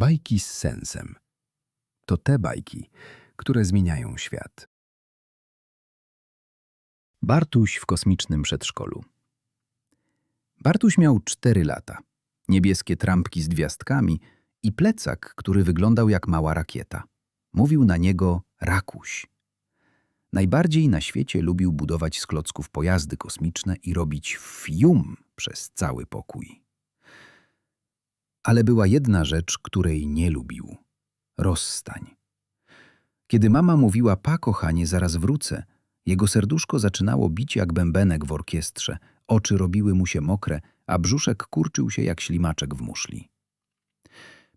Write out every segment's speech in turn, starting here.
Bajki z sensem. To te bajki, które zmieniają świat. Bartuś w kosmicznym przedszkolu. Bartuś miał cztery lata, niebieskie trampki z gwiazdkami i plecak, który wyglądał jak mała rakieta. Mówił na niego Rakuś. Najbardziej na świecie lubił budować z klocków pojazdy kosmiczne i robić fium przez cały pokój. Ale była jedna rzecz, której nie lubił. Rozstań. Kiedy mama mówiła, pa kochanie, zaraz wrócę, jego serduszko zaczynało bić jak bębenek w orkiestrze, oczy robiły mu się mokre, a brzuszek kurczył się jak ślimaczek w muszli.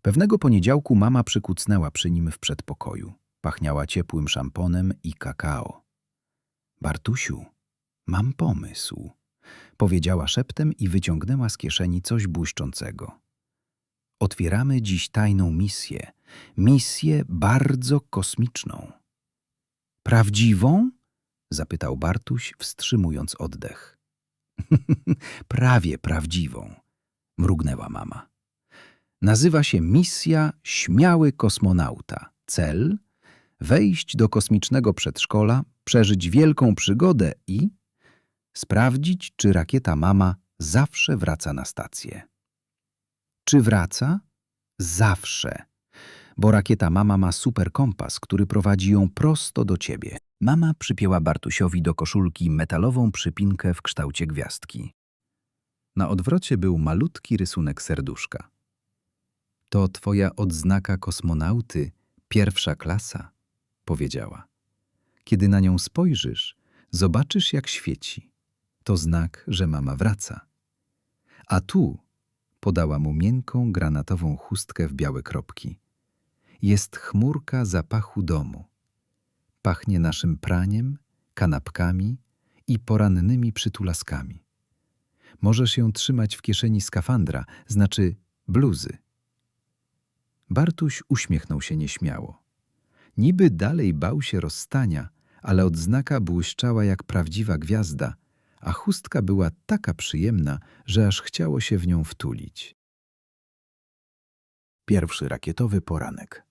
Pewnego poniedziałku mama przykucnęła przy nim w przedpokoju. Pachniała ciepłym szamponem i kakao. Bartusiu, mam pomysł, powiedziała szeptem i wyciągnęła z kieszeni coś błyszczącego. Otwieramy dziś tajną misję, misję bardzo kosmiczną. Prawdziwą? zapytał Bartuś, wstrzymując oddech. Prawie prawdziwą, mrugnęła mama. Nazywa się misja Śmiały Kosmonauta. Cel wejść do kosmicznego przedszkola, przeżyć wielką przygodę i sprawdzić, czy rakieta mama zawsze wraca na stację. Czy wraca? Zawsze. Bo rakieta mama ma super kompas, który prowadzi ją prosto do ciebie. Mama przypięła Bartusiowi do koszulki metalową przypinkę w kształcie gwiazdki. Na odwrocie był malutki rysunek serduszka. To twoja odznaka kosmonauty, pierwsza klasa, powiedziała. Kiedy na nią spojrzysz, zobaczysz jak świeci. To znak, że mama wraca. A tu podała mu miękką, granatową chustkę w białe kropki. Jest chmurka zapachu domu. Pachnie naszym praniem, kanapkami i porannymi przytulaskami. Możesz ją trzymać w kieszeni skafandra, znaczy bluzy. Bartuś uśmiechnął się nieśmiało. Niby dalej bał się rozstania, ale odznaka błyszczała jak prawdziwa gwiazda, a chustka była taka przyjemna, że aż chciało się w nią wtulić. Pierwszy rakietowy poranek.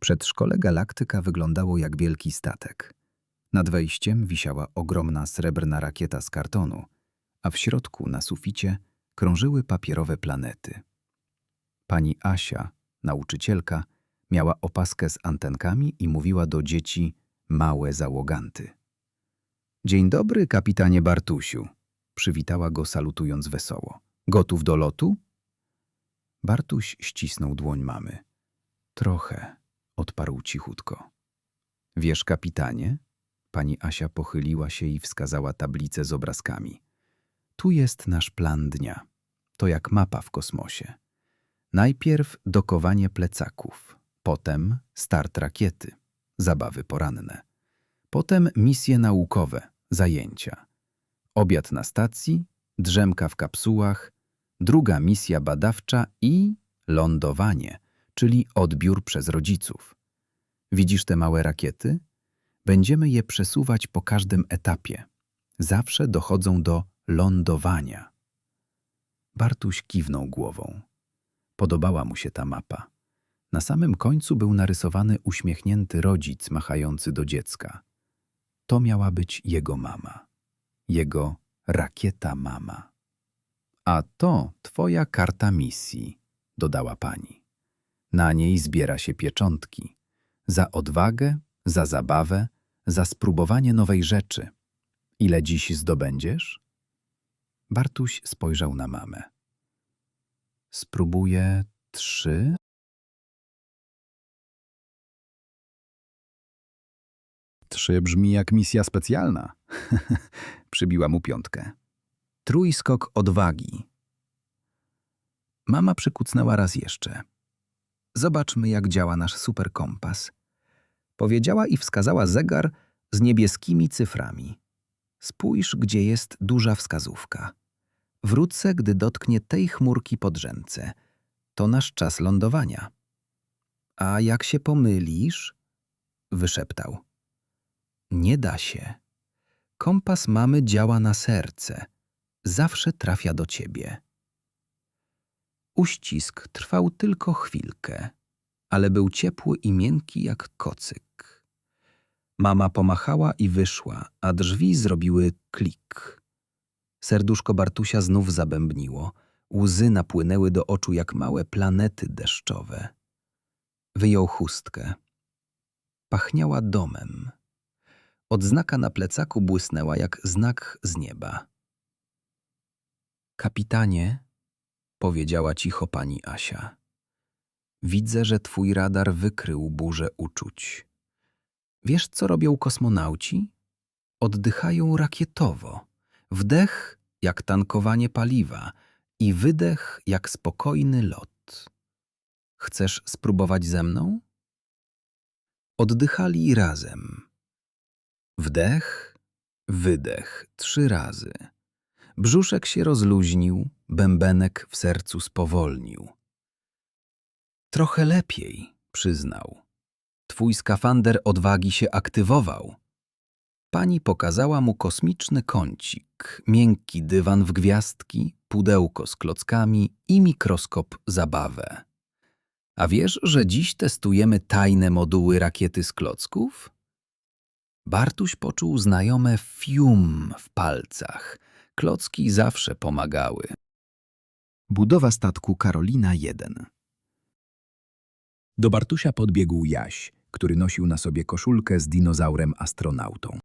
Przedszkole Galaktyka wyglądało jak wielki statek. Nad wejściem wisiała ogromna srebrna rakieta z kartonu, a w środku, na suficie, krążyły papierowe planety. Pani Asia, nauczycielka, miała opaskę z antenkami i mówiła do dzieci małe załoganty. Dzień dobry, kapitanie Bartusiu, przywitała go salutując wesoło. Gotów do lotu? Bartuś ścisnął dłoń mamy. Trochę, odparł cichutko. Wiesz, kapitanie? Pani Asia pochyliła się i wskazała tablicę z obrazkami. Tu jest nasz plan dnia. To jak mapa w kosmosie. Najpierw dokowanie plecaków, potem start rakiety, zabawy poranne. Potem misje naukowe, zajęcia. Obiad na stacji, drzemka w kapsułach, druga misja badawcza i lądowanie, czyli odbiór przez rodziców. Widzisz te małe rakiety? Będziemy je przesuwać po każdym etapie. Zawsze dochodzą do lądowania. Bartuś kiwnął głową. Podobała mu się ta mapa. Na samym końcu był narysowany uśmiechnięty rodzic machający do dziecka. To miała być jego mama. Jego rakieta mama. A to twoja karta misji, dodała pani. Na niej zbiera się pieczątki. Za odwagę, za zabawę, za spróbowanie nowej rzeczy. Ile dziś zdobędziesz? Bartuś spojrzał na mamę. Spróbuję trzy. Trzy brzmi jak misja specjalna. Przybiła mu piątkę. Trójskok odwagi. Mama przykucnęła raz jeszcze. Zobaczmy, jak działa nasz superkompas. Powiedziała i wskazała zegar z niebieskimi cyframi. Spójrz, gdzie jest duża wskazówka. Wrócę, gdy dotknie tej chmurki pod rzęce. To nasz czas lądowania. A jak się pomylisz? Wyszeptał. Nie da się. Kompas mamy działa na serce. Zawsze trafia do ciebie. Uścisk trwał tylko chwilkę, ale był ciepły i miękki jak kocyk. Mama pomachała i wyszła, a drzwi zrobiły klik. Serduszko Bartusia znów zabębniło, łzy napłynęły do oczu jak małe planety deszczowe. Wyjął chustkę. Pachniała domem. Odznaka na plecaku błysnęła jak znak z nieba. Kapitanie, powiedziała cicho pani Asia. Widzę, że twój radar wykrył burzę uczuć. Wiesz, co robią kosmonauci? Oddychają rakietowo. Wdech jak tankowanie paliwa i wydech jak spokojny lot. Chcesz spróbować ze mną? Oddychali razem. Wdech, wydech trzy razy. Brzuszek się rozluźnił, bębenek w sercu spowolnił. Trochę lepiej, przyznał. Twój skafander odwagi się aktywował. Pani pokazała mu kosmiczny kącik, miękki dywan w gwiazdki, pudełko z klockami i mikroskop zabawę. A wiesz, że dziś testujemy tajne moduły rakiety z klocków? Bartuś poczuł znajome fium w palcach. Klocki zawsze pomagały. Budowa statku Karolina 1 Do Bartusia podbiegł Jaś, który nosił na sobie koszulkę z dinozaurem astronautą.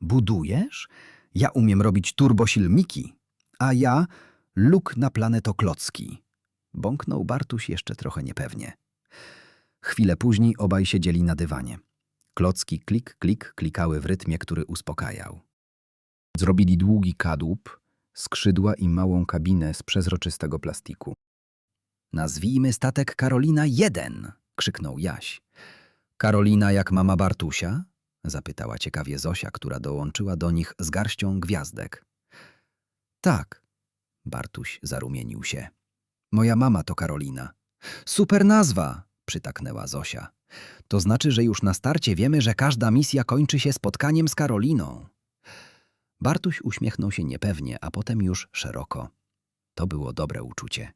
Budujesz? Ja umiem robić turbosilniki, a ja luk na planetoklocki. Bąknął Bartuś jeszcze trochę niepewnie. Chwilę później obaj siedzieli na dywanie. Klocki klik, klik klikały w rytmie, który uspokajał. Zrobili długi kadłub, skrzydła i małą kabinę z przezroczystego plastiku. Nazwijmy statek Karolina 1, krzyknął Jaś. Karolina jak mama Bartusia? zapytała ciekawie Zosia, która dołączyła do nich z garścią gwiazdek. Tak, Bartuś zarumienił się. Moja mama to Karolina. Super nazwa, przytaknęła Zosia. To znaczy, że już na starcie wiemy, że każda misja kończy się spotkaniem z Karoliną. Bartuś uśmiechnął się niepewnie, a potem już szeroko. To było dobre uczucie.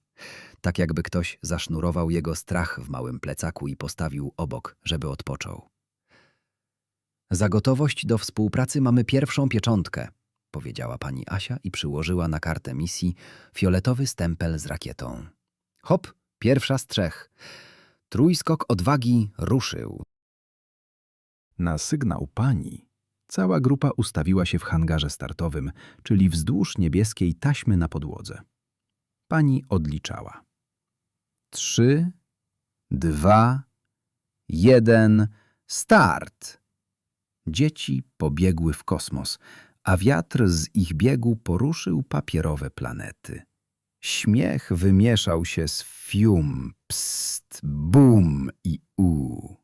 Tak jakby ktoś zasznurował jego strach w małym plecaku i postawił obok, żeby odpoczął. Za gotowość do współpracy mamy pierwszą pieczątkę, powiedziała pani Asia i przyłożyła na kartę misji fioletowy stempel z rakietą. Hop, pierwsza z trzech. Trójskok odwagi ruszył. Na sygnał pani cała grupa ustawiła się w hangarze startowym, czyli wzdłuż niebieskiej taśmy na podłodze. Pani odliczała. Trzy, dwa, jeden, start! Dzieci pobiegły w kosmos, a wiatr z ich biegu poruszył papierowe planety. Śmiech wymieszał się z fium, pst, bum i u,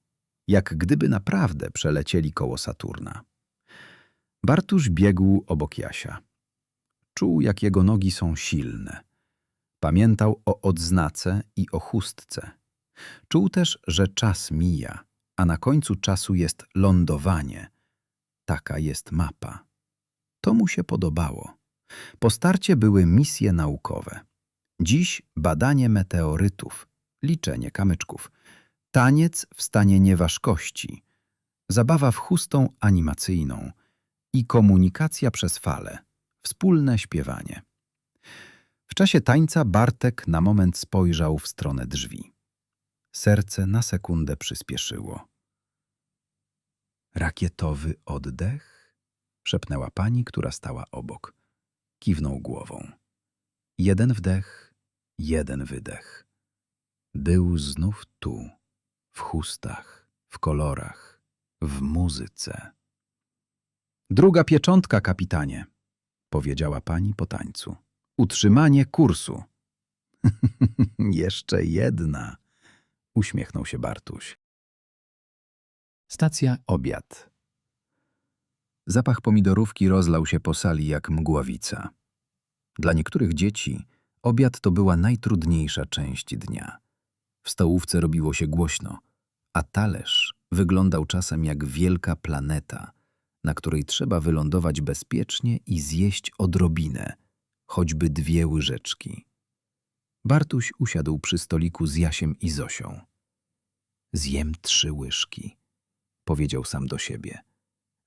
jak gdyby naprawdę przelecieli koło Saturna. Bartusz biegł obok Jasia. Czuł, jak jego nogi są silne. Pamiętał o odznace i o chustce. Czuł też, że czas mija, a na końcu czasu jest lądowanie. Taka jest mapa. To mu się podobało. Po starcie były misje naukowe. Dziś badanie meteorytów, liczenie kamyczków, taniec w stanie nieważkości, zabawa w chustą animacyjną i komunikacja przez fale, wspólne śpiewanie. W czasie tańca Bartek na moment spojrzał w stronę drzwi. Serce na sekundę przyspieszyło. Rakietowy oddech? szepnęła pani, która stała obok. Kiwnął głową. Jeden wdech, jeden wydech. Był znów tu, w chustach, w kolorach, w muzyce. Druga pieczątka, kapitanie, powiedziała pani po tańcu. Utrzymanie kursu. Jeszcze jedna, uśmiechnął się Bartuś. Stacja obiad. Zapach pomidorówki rozlał się po sali jak mgławica. Dla niektórych dzieci obiad to była najtrudniejsza część dnia. W stołówce robiło się głośno, a talerz wyglądał czasem jak wielka planeta, na której trzeba wylądować bezpiecznie i zjeść odrobinę, choćby dwie łyżeczki. Bartuś usiadł przy stoliku z Jasiem i Zosią. Zjem trzy łyżki, powiedział sam do siebie.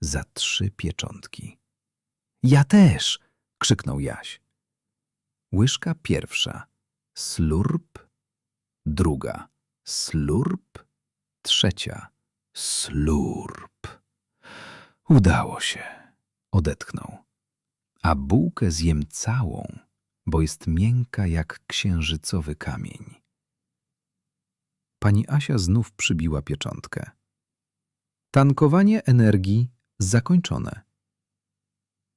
Za trzy pieczątki. Ja też! krzyknął Jaś. Łyżka pierwsza. Slurp. Druga. Slurp. Trzecia. Slurp. Udało się. Odetchnął. A bułkę zjem całą, bo jest miękka jak księżycowy kamień. Pani Asia znów przybiła pieczątkę. Tankowanie energii zakończone.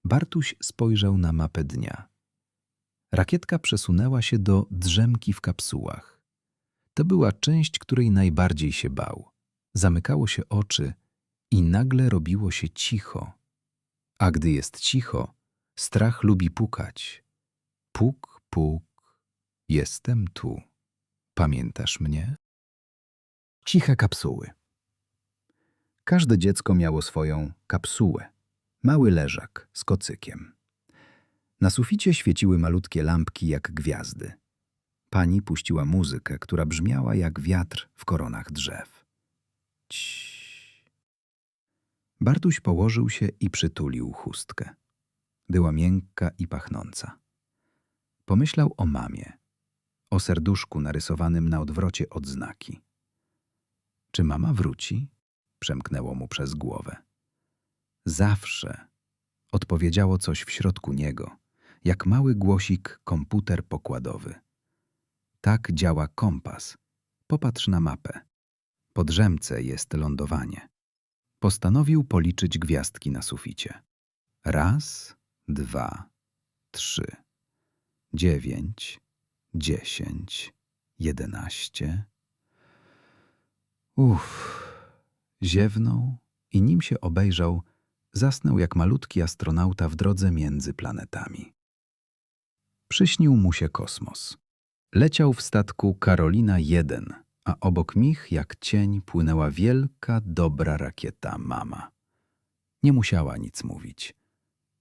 Bartuś spojrzał na mapę dnia. Rakietka przesunęła się do drzemki w kapsułach. To była część, której najbardziej się bał. Zamykało się oczy i nagle robiło się cicho. A gdy jest cicho, strach lubi pukać. Puk, puk, jestem tu. Pamiętasz mnie? Ciche kapsuły. Każde dziecko miało swoją kapsułę. Mały leżak z kocykiem. Na suficie świeciły malutkie lampki jak gwiazdy. Pani puściła muzykę, która brzmiała jak wiatr w koronach drzew. Ciii. Bartuś położył się i przytulił chustkę. Była miękka i pachnąca. Pomyślał o mamie, o serduszku narysowanym na odwrocie odznaki. Czy mama wróci? Przemknęło mu przez głowę. Zawsze odpowiedziało coś w środku niego, jak mały głosik komputer pokładowy. Tak działa kompas. Popatrz na mapę. Po drzemce jest lądowanie. Postanowił policzyć gwiazdki na suficie. Raz, dwa, trzy, dziewięć, dziesięć, jedenaście. Uff, ziewnął i nim się obejrzał, zasnął jak malutki astronauta w drodze między planetami. Przyśnił mu się kosmos. Leciał w statku Karolina 1, a obok mich jak cień płynęła wielka, dobra rakieta mama. Nie musiała nic mówić.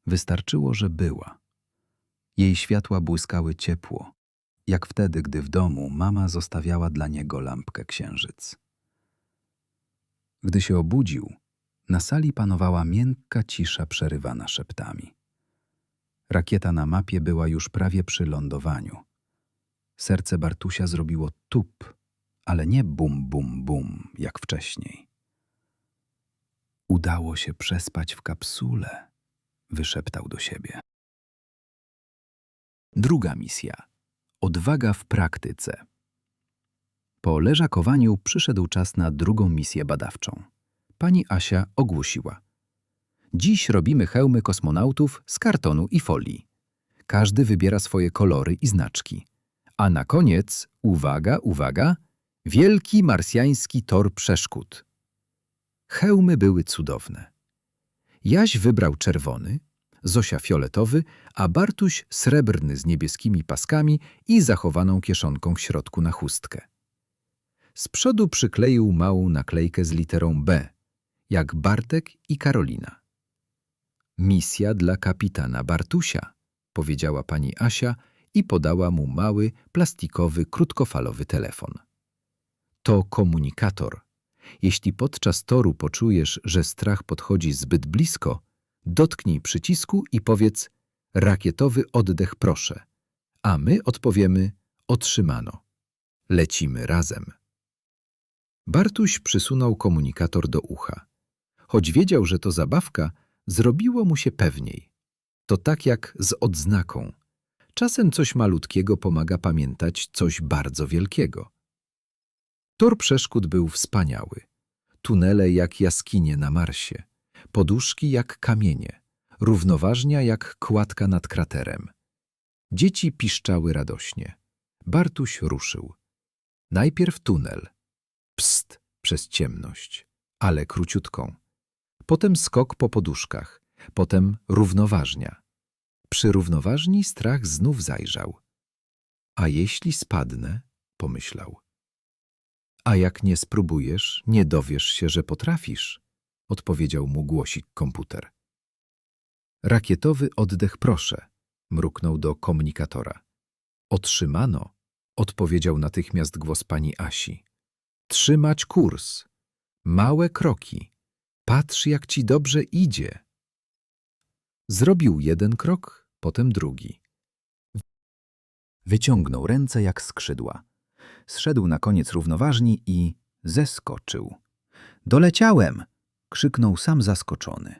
Wystarczyło, że była. Jej światła błyskały ciepło, jak wtedy, gdy w domu mama zostawiała dla niego lampkę księżyc. Gdy się obudził, na sali panowała miękka cisza przerywana szeptami. Rakieta na mapie była już prawie przy lądowaniu. Serce Bartusia zrobiło tup, ale nie bum, bum, bum, jak wcześniej. Udało się przespać w kapsule, wyszeptał do siebie. Druga misja. Odwaga w praktyce. Po leżakowaniu przyszedł czas na drugą misję badawczą. Pani Asia ogłosiła. Dziś robimy hełmy kosmonautów z kartonu i folii. Każdy wybiera swoje kolory i znaczki. A na koniec, uwaga, uwaga, wielki marsjański tor przeszkód. Hełmy były cudowne. Jaś wybrał czerwony, Zosia fioletowy, a Bartuś srebrny z niebieskimi paskami i zachowaną kieszonką w środku na chustkę. Z przodu przykleił małą naklejkę z literą B, jak Bartek i Karolina. Misja dla kapitana Bartusia, powiedziała pani Asia i podała mu mały, plastikowy, krótkofalowy telefon. To komunikator. Jeśli podczas toru poczujesz, że strach podchodzi zbyt blisko, dotknij przycisku i powiedz rakietowy oddech proszę, a my odpowiemy otrzymano. Lecimy razem. Bartuś przysunął komunikator do ucha. Choć wiedział, że to zabawka, zrobiło mu się pewniej. To tak jak z odznaką. Czasem coś malutkiego pomaga pamiętać coś bardzo wielkiego. Tor przeszkód był wspaniały. Tunele jak jaskinie na Marsie, poduszki jak kamienie, równoważnia jak kładka nad kraterem. Dzieci piszczały radośnie. Bartuś ruszył. Najpierw tunel. Pst, przez ciemność, ale króciutką. Potem skok po poduszkach, potem równoważnia. Przy równoważni strach znów zajrzał. A jeśli spadnę? pomyślał. A jak nie spróbujesz, nie dowiesz się, że potrafisz, odpowiedział mu głosik komputer. Rakietowy oddech proszę, mruknął do komunikatora. Otrzymano, odpowiedział natychmiast głos pani Asi. Trzymać kurs. Małe kroki. Patrz, jak ci dobrze idzie. Zrobił jeden krok, potem drugi. Wyciągnął ręce jak skrzydła. Zszedł na koniec równoważni i zeskoczył. Doleciałem! krzyknął sam zaskoczony.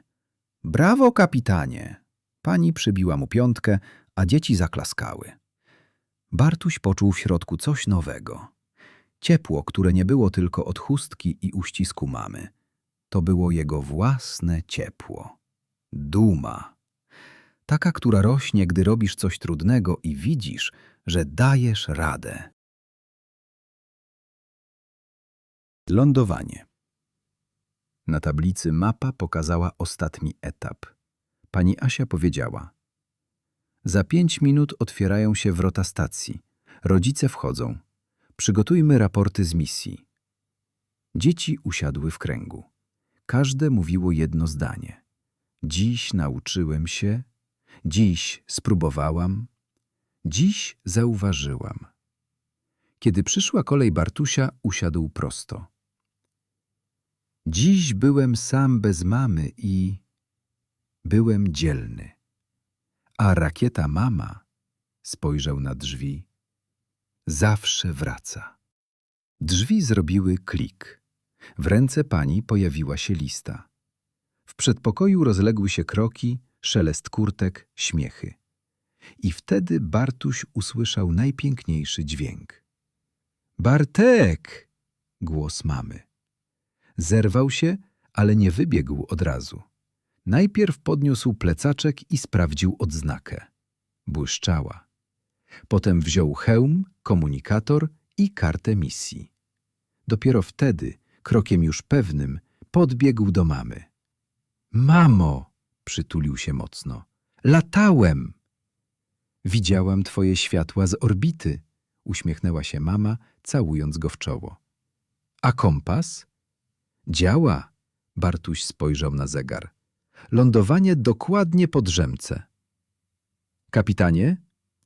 Brawo, kapitanie! Pani przybiła mu piątkę, a dzieci zaklaskały. Bartuś poczuł w środku coś nowego. Ciepło, które nie było tylko od chustki i uścisku mamy. To było jego własne ciepło. Duma. Taka, która rośnie, gdy robisz coś trudnego i widzisz, że dajesz radę. Lądowanie. Na tablicy mapa pokazała ostatni etap. Pani Asia powiedziała: Za pięć minut otwierają się wrota stacji. Rodzice wchodzą. Przygotujmy raporty z misji. Dzieci usiadły w kręgu. Każde mówiło jedno zdanie. Dziś nauczyłem się, dziś spróbowałam, dziś zauważyłam. Kiedy przyszła kolej Bartusia, usiadł prosto. Dziś byłem sam bez mamy i byłem dzielny. A rakieta mama spojrzał na drzwi. Zawsze wraca. Drzwi zrobiły klik. W ręce pani pojawiła się lista. W przedpokoju rozległy się kroki, szelest kurtek, śmiechy. I wtedy Bartuś usłyszał najpiękniejszy dźwięk. Bartek! Głos mamy. Zerwał się, ale nie wybiegł od razu. Najpierw podniósł plecaczek i sprawdził odznakę. Błyszczała. Potem wziął hełm, komunikator i kartę misji. Dopiero wtedy, krokiem już pewnym, podbiegł do mamy. Mamo! przytulił się mocno. Latałem! Widziałam twoje światła z orbity, uśmiechnęła się mama, całując go w czoło. A kompas? Działa, Bartuś spojrzał na zegar. Lądowanie dokładnie po drzemce. Kapitanie,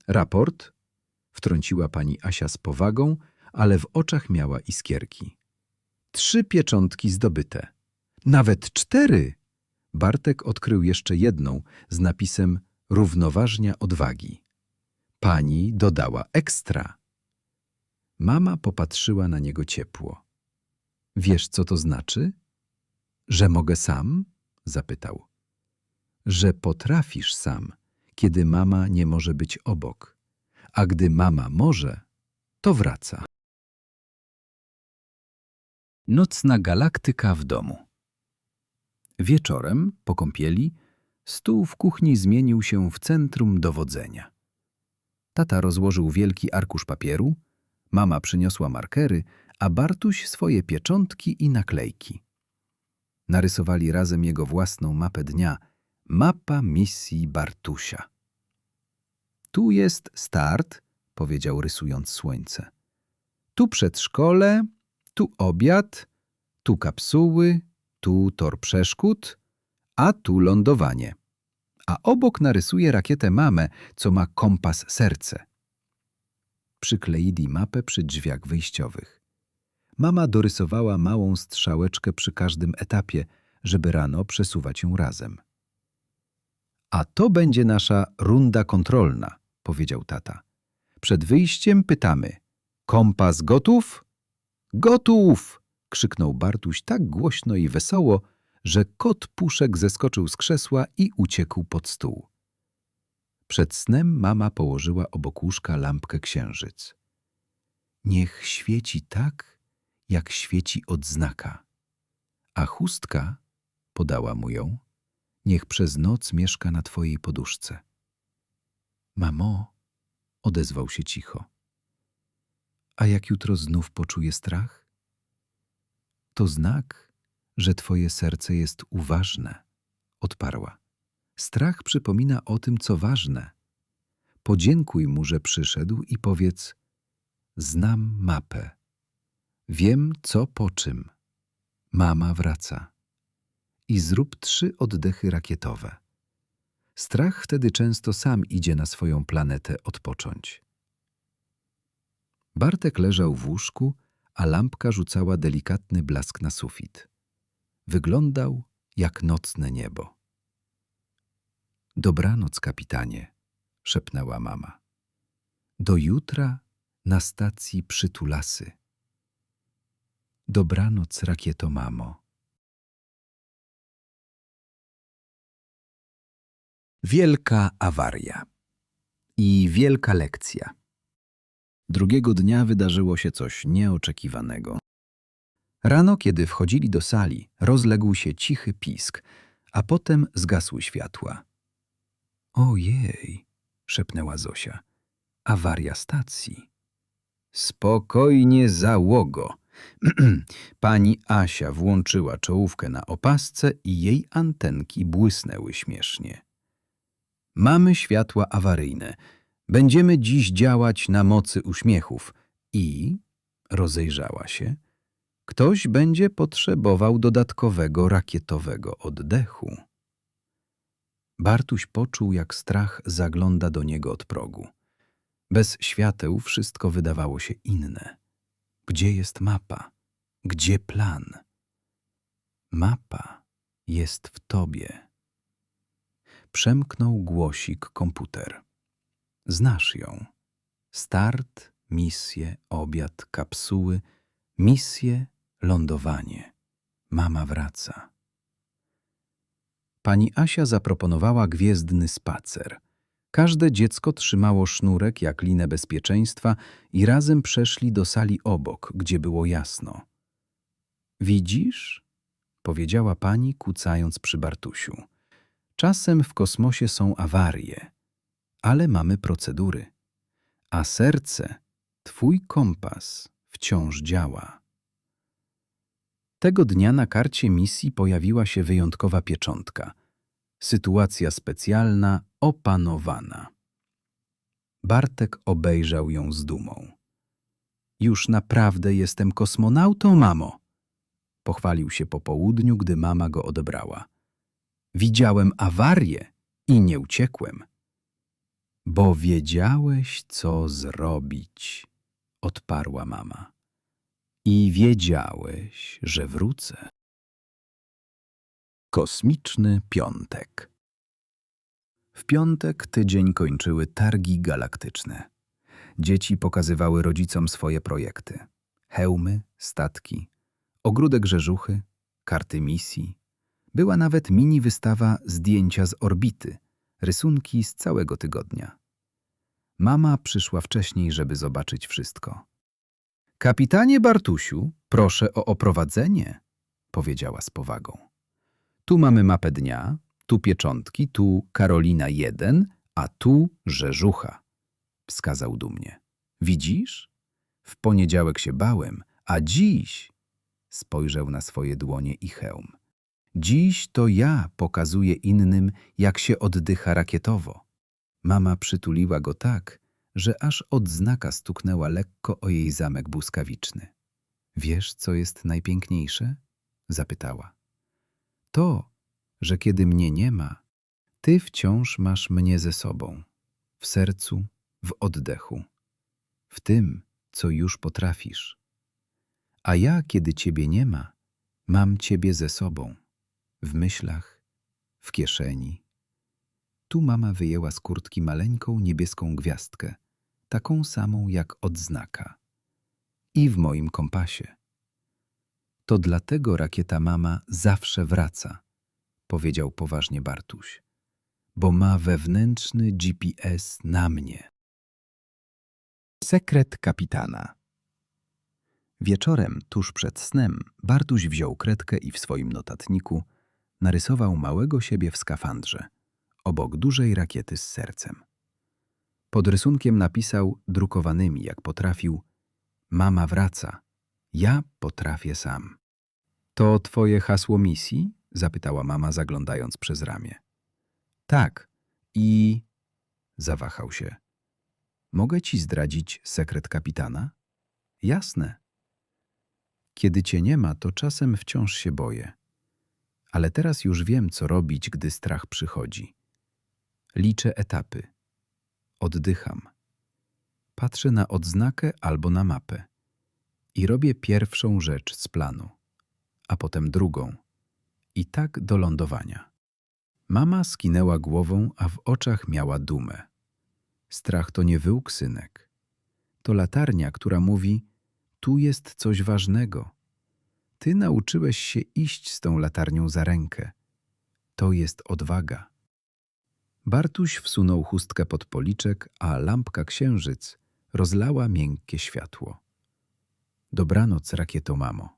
raport? Wtrąciła pani Asia z powagą, ale w oczach miała iskierki. Trzy pieczątki zdobyte. Nawet cztery! Bartek odkrył jeszcze jedną z napisem Równoważnia odwagi. Pani dodała ekstra. Mama popatrzyła na niego ciepło. Wiesz, co to znaczy? Że mogę sam? zapytał. Że potrafisz sam, kiedy mama nie może być obok, a gdy mama może, to wraca. Nocna galaktyka w domu. Wieczorem, po kąpieli, stół w kuchni zmienił się w centrum dowodzenia. Tata rozłożył wielki arkusz papieru, mama przyniosła markery, a Bartuś swoje pieczątki i naklejki. Narysowali razem jego własną mapę dnia, mapa misji Bartusia. Tu jest start, powiedział rysując słońce. Tu przedszkole, tu obiad, tu kapsuły, tu tor przeszkód, a tu lądowanie. A obok narysuje rakietę mamę, co ma kompas serce. Przykleili mapę przy drzwiach wyjściowych. Mama dorysowała małą strzałeczkę przy każdym etapie, żeby rano przesuwać ją razem. A to będzie nasza runda kontrolna, powiedział tata. Przed wyjściem pytamy: Kompas gotów? Gotów! krzyknął Bartuś tak głośno i wesoło, że kot Puszek zeskoczył z krzesła i uciekł pod stół. Przed snem mama położyła obok łóżka lampkę księżyc. Niech świeci tak, jak świeci odznaka. A chustka, podała mu ją, niech przez noc mieszka na twojej poduszce. Mamo, odezwał się cicho. A jak jutro znów poczuje strach? To znak, że twoje serce jest uważne, odparła. Strach przypomina o tym, co ważne. Podziękuj mu, że przyszedł i powiedz: Znam mapę. Wiem, co po czym. Mama wraca. I zrób trzy oddechy rakietowe. Strach wtedy często sam idzie na swoją planetę odpocząć. Bartek leżał w łóżku, a lampka rzucała delikatny blask na sufit. Wyglądał jak nocne niebo. Dobranoc, kapitanie, szepnęła mama. Do jutra na stacji Przytulasy. Dobranoc, rakieto mamo. Wielka awaria i wielka lekcja. Drugiego dnia wydarzyło się coś nieoczekiwanego. Rano, kiedy wchodzili do sali, rozległ się cichy pisk, a potem zgasły światła. Ojej, szepnęła Zosia. Awaria stacji. Spokojnie, załogo. Pani Asia włączyła czołówkę na opasce i jej antenki błysnęły śmiesznie. Mamy światła awaryjne. Będziemy dziś działać na mocy uśmiechów i rozejrzała się. Ktoś będzie potrzebował dodatkowego rakietowego oddechu. Bartuś poczuł, jak strach zagląda do niego od progu. Bez świateł wszystko wydawało się inne. Gdzie jest mapa? Gdzie plan? Mapa jest w tobie. Przemknął głosik komputer. Znasz ją. Start, misje, obiad, kapsuły, misje, lądowanie. Mama wraca. Pani Asia zaproponowała gwiezdny spacer. Każde dziecko trzymało sznurek jak linę bezpieczeństwa i razem przeszli do sali obok, gdzie było jasno. Widzisz? powiedziała pani, kucając przy Bartusiu. Czasem w kosmosie są awarie, ale mamy procedury. A serce, twój kompas, wciąż działa. Tego dnia na karcie misji pojawiła się wyjątkowa pieczątka. Sytuacja specjalna opanowana. Bartek obejrzał ją z dumą. Już naprawdę jestem kosmonautą, mamo. Pochwalił się po południu, gdy mama go odebrała. Widziałem awarię i nie uciekłem. Bo wiedziałeś, co zrobić, odparła mama. I wiedziałeś, że wrócę. Kosmiczny piątek W piątek tydzień kończyły targi galaktyczne. Dzieci pokazywały rodzicom swoje projekty. Hełmy, statki, ogródek rzeżuchy, karty misji. Była nawet mini wystawa zdjęcia z orbity, rysunki z całego tygodnia. Mama przyszła wcześniej, żeby zobaczyć wszystko. Kapitanie Bartusiu, proszę o oprowadzenie, powiedziała z powagą. Tu mamy mapę dnia, tu pieczątki, tu Karolina 1, a tu Rzeżucha, wskazał dumnie. Widzisz? W poniedziałek się bałem, a dziś spojrzał na swoje dłonie i hełm. Dziś to ja pokazuję innym, jak się oddycha rakietowo. Mama przytuliła go tak, że aż odznaka stuknęła lekko o jej zamek błyskawiczny. Wiesz, co jest najpiękniejsze? zapytała. To, że kiedy mnie nie ma, ty wciąż masz mnie ze sobą, w sercu, w oddechu, w tym, co już potrafisz. A ja, kiedy ciebie nie ma, mam ciebie ze sobą, w myślach, w kieszeni. Tu mama wyjęła z kurtki maleńką niebieską gwiazdkę, taką samą jak odznaka. I w moim kompasie. To dlatego rakieta mama zawsze wraca, powiedział poważnie Bartuś, bo ma wewnętrzny GPS na mnie. Sekret kapitana Wieczorem, tuż przed snem, Bartuś wziął kredkę i w swoim notatniku narysował małego siebie w skafandrze, obok dużej rakiety z sercem. Pod rysunkiem napisał drukowanymi, jak potrafił, Mama wraca, ja potrafię sam. To twoje hasło misji? zapytała mama, zaglądając przez ramię. Tak. I... zawahał się. Mogę ci zdradzić sekret kapitana? Jasne. Kiedy cię nie ma, to czasem wciąż się boję. Ale teraz już wiem, co robić, gdy strach przychodzi. Liczę etapy. Oddycham. patrzę na odznakę albo na mapę i robię pierwszą rzecz z planu, a potem drugą. I tak do lądowania. Mama skinęła głową, a w oczach miała dumę. Strach to nie wyłk, synek. To latarnia, która mówi: Tu jest coś ważnego. Ty nauczyłeś się iść z tą latarnią za rękę. To jest odwaga. Bartuś wsunął chustkę pod policzek, a lampka księżyc rozlała miękkie światło. Dobranoc, rakieto mamo.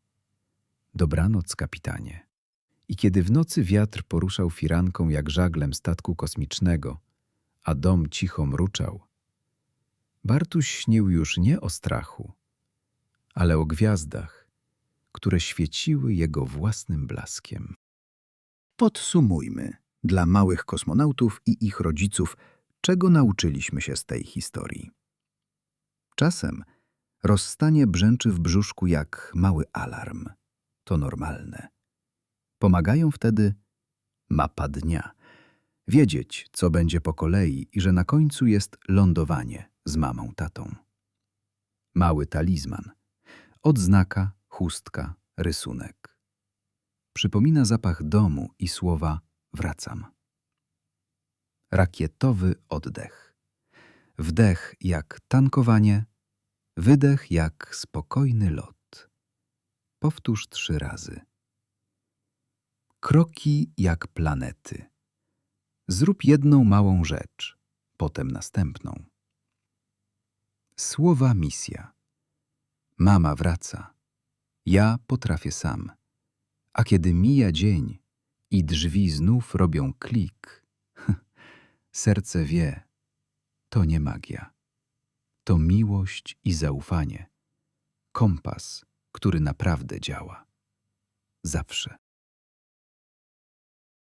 Dobranoc, kapitanie. I kiedy w nocy wiatr poruszał firanką jak żaglem statku kosmicznego, a dom cicho mruczał, Bartuś śnił już nie o strachu, ale o gwiazdach, które świeciły jego własnym blaskiem. Podsumujmy dla małych kosmonautów i ich rodziców, czego nauczyliśmy się z tej historii. Czasem rozstanie brzęczy w brzuszku jak mały alarm. To normalne. Pomagają wtedy mapa dnia. Wiedzieć, co będzie po kolei i że na końcu jest lądowanie z mamą, tatą. Mały talizman. Odznaka, chustka, rysunek. Przypomina zapach domu i słowa wracam. Rakietowy oddech. Wdech jak tankowanie, wydech jak spokojny lot. Powtórz trzy razy. Kroki jak planety. Zrób jedną małą rzecz, potem następną. Słowa misja. Mama wraca. Ja potrafię sam. A kiedy mija dzień i drzwi znów robią klik, serce wie, to nie magia. To miłość i zaufanie. Kompas, który naprawdę działa. Zawsze.